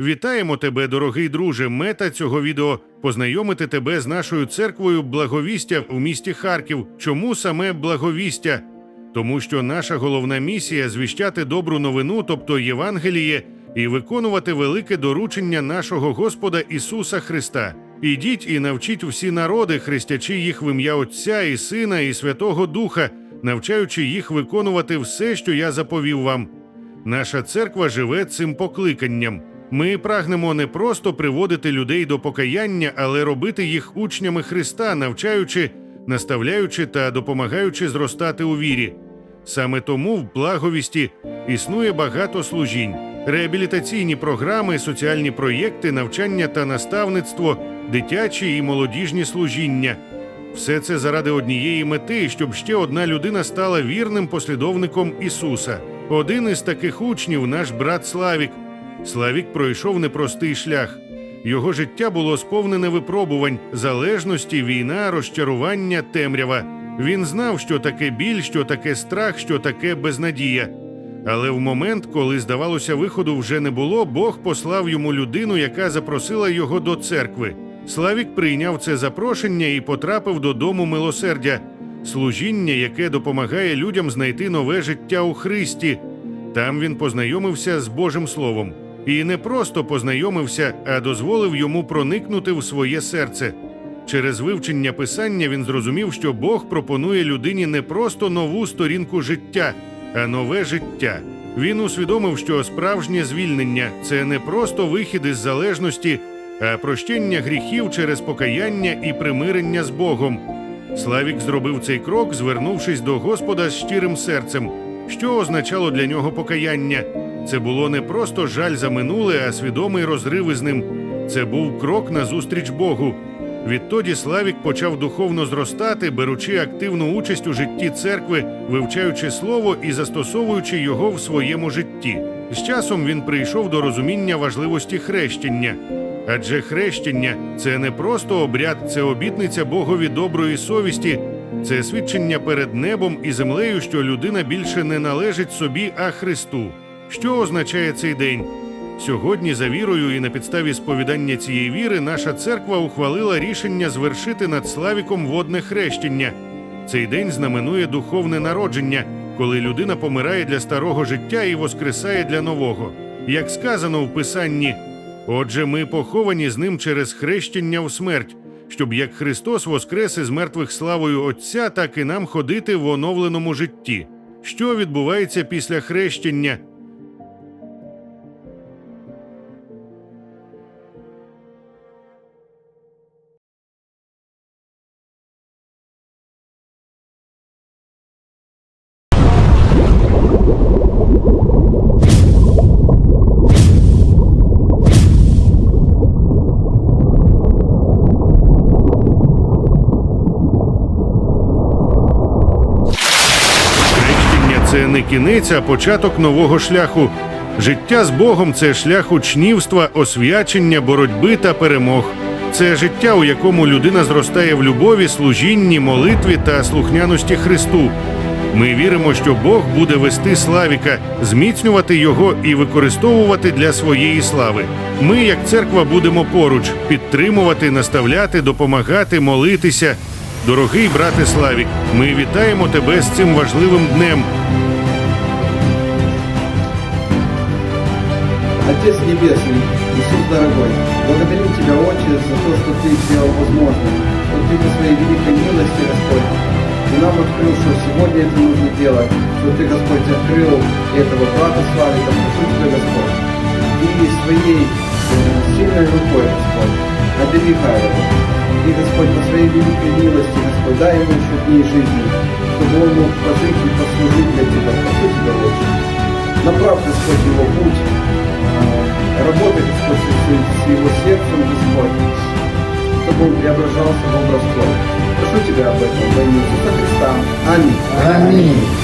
Вітаємо тебе, дорогий друже. Мета цього відео познайомити тебе з нашою церквою Благовістя у місті Харків. Чому саме Благовістя? Тому що наша головна місія звіщати добру новину, тобто Євангеліє, і виконувати велике доручення нашого Господа Ісуса Христа. Ідіть і навчіть всі народи, хрестячи їх в ім'я Отця і Сина і Святого Духа, навчаючи їх виконувати все, що я заповів вам. Наша церква живе цим покликанням. Ми прагнемо не просто приводити людей до покаяння, але робити їх учнями Христа, навчаючи, наставляючи та допомагаючи зростати у вірі. Саме тому в благовісті існує багато служінь, реабілітаційні програми, соціальні проєкти, навчання та наставництво, дитячі і молодіжні служіння. Все це заради однієї мети, щоб ще одна людина стала вірним послідовником Ісуса. Один із таких учнів наш брат Славік. Славік пройшов непростий шлях. Його життя було сповнене випробувань, залежності, війна, розчарування, темрява. Він знав, що таке біль, що таке страх, що таке безнадія. Але в момент, коли здавалося, виходу вже не було, Бог послав йому людину, яка запросила його до церкви. Славік прийняв це запрошення і потрапив до дому милосердя, служіння, яке допомагає людям знайти нове життя у Христі. Там він познайомився з Божим Словом. І не просто познайомився, а дозволив йому проникнути в своє серце. Через вивчення писання він зрозумів, що Бог пропонує людині не просто нову сторінку життя, а нове життя. Він усвідомив, що справжнє звільнення це не просто вихід із залежності, а прощення гріхів через покаяння і примирення з Богом. Славік зробив цей крок, звернувшись до Господа з щирим серцем. Що означало для нього покаяння? Це було не просто жаль за минуле, а свідомий розрив із ним. Це був крок назустріч Богу. Відтоді Славік почав духовно зростати, беручи активну участь у житті церкви, вивчаючи слово і застосовуючи його в своєму житті. З часом він прийшов до розуміння важливості хрещення. Адже хрещення це не просто обряд, це обітниця Богові доброї совісті, це свідчення перед небом і землею, що людина більше не належить собі, а Христу. Що означає цей день? Сьогодні, за вірою і на підставі сповідання цієї віри, наша церква ухвалила рішення звершити над Славіком водне хрещення. Цей день знаменує духовне народження, коли людина помирає для старого життя і воскресає для нового. Як сказано в Писанні, отже, ми поховані з ним через хрещення в смерть, щоб як Христос воскрес із мертвих славою Отця, так і нам ходити в оновленому житті. Що відбувається після хрещення? Це не кінець, а початок нового шляху. Життя з Богом це шлях учнівства, освячення, боротьби та перемог. Це життя, у якому людина зростає в любові, служінні, молитві та слухняності Христу. Ми віримо, що Бог буде вести Славіка, зміцнювати його і використовувати для своєї слави. Ми, як церква, будемо поруч підтримувати, наставляти, допомагати, молитися. Дорогий брате Славік, ми вітаємо тебе з цим важливим днем. Отец Небесный, Иисус дорогой, благодарим Тебя, Отче, за то, что Ты сделал возможным, что Ты по своей великой милости, Господь, Ты нам открыл, что сегодня это нужно делать, что Ты, Господь, открыл этого брата Славика, прошу Тебя, Господь, и своей э, сильной рукой, Господь, набери Хайрова. И, Господь, по своей великой милости, Господь, дай ему еще дней жизни, чтобы он мог пожить и послужить для Тебя. Прошу Тебя, Отче. Направь, Господь, его путь, Господь, с, с его сердцем, Господь, чтобы он преображался в образ Твой. Прошу Тебя об этом во имя Иисуса Христа. Аминь. Аминь.